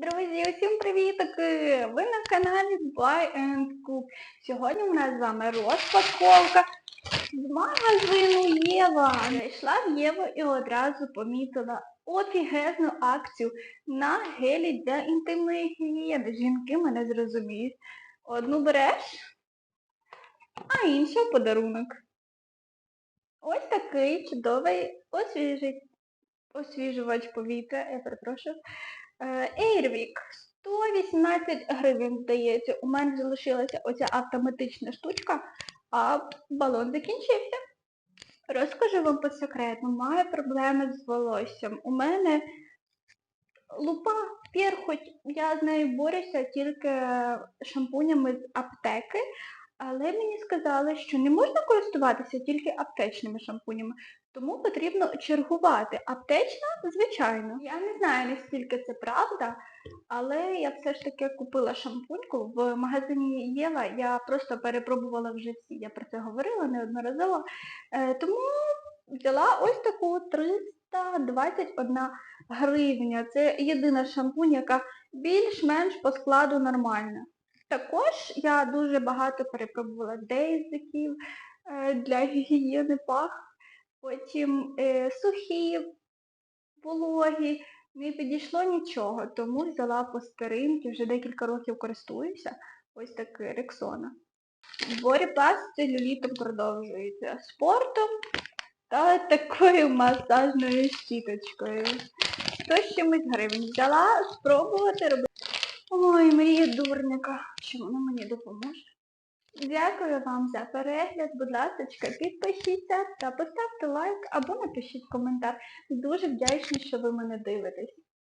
Друзі, усім привітки! Ви на каналі Buy and Cook. Сьогодні у нас з вами розпаковка з магазину Єва. Зайшла в Єву і одразу помітила офігезну акцію на гелі для інтимної гігієни. Жінки мене зрозуміють. Одну береш, а іншу подарунок. Ось такий чудовий освіжить, освіжувач повітря, я перепрошую. Е, Airwick. 118 гривень, здається. У мене залишилася оця автоматична штучка, а балон закінчився. Розкажу вам по секрету, маю проблеми з волоссям. У мене лупа пір, хоч я з нею борюся тільки шампунями з аптеки, але мені сказали, що не можна користуватися тільки аптечними шампунями, тому потрібно чергувати. Аптечна, звичайно. Я не знаю, наскільки це правда, але я все ж таки купила шампуньку в магазині Єва. Я просто перепробувала вже всі, я про це говорила неодноразово. Е, тому взяла ось таку 321 гривня. Це єдина шампунь, яка більш-менш по складу нормальна. Також я дуже багато перепробувала дейзиків е, для гігієни пах, потім е, сухі, вологі, не підійшло нічого, тому взяла по старинки, вже декілька років користуюся, ось такий Рексона. З целюлітом продовжується спортом та такою масажною щіточкою. 100 з чимось гривень. Взяла спробувати робити. Ой, мрія дурника, що вона мені допоможе. Дякую вам за перегляд. Будь ласка, підпишіться та поставте лайк або напишіть коментар. Дуже вдячна, що ви мене дивитесь.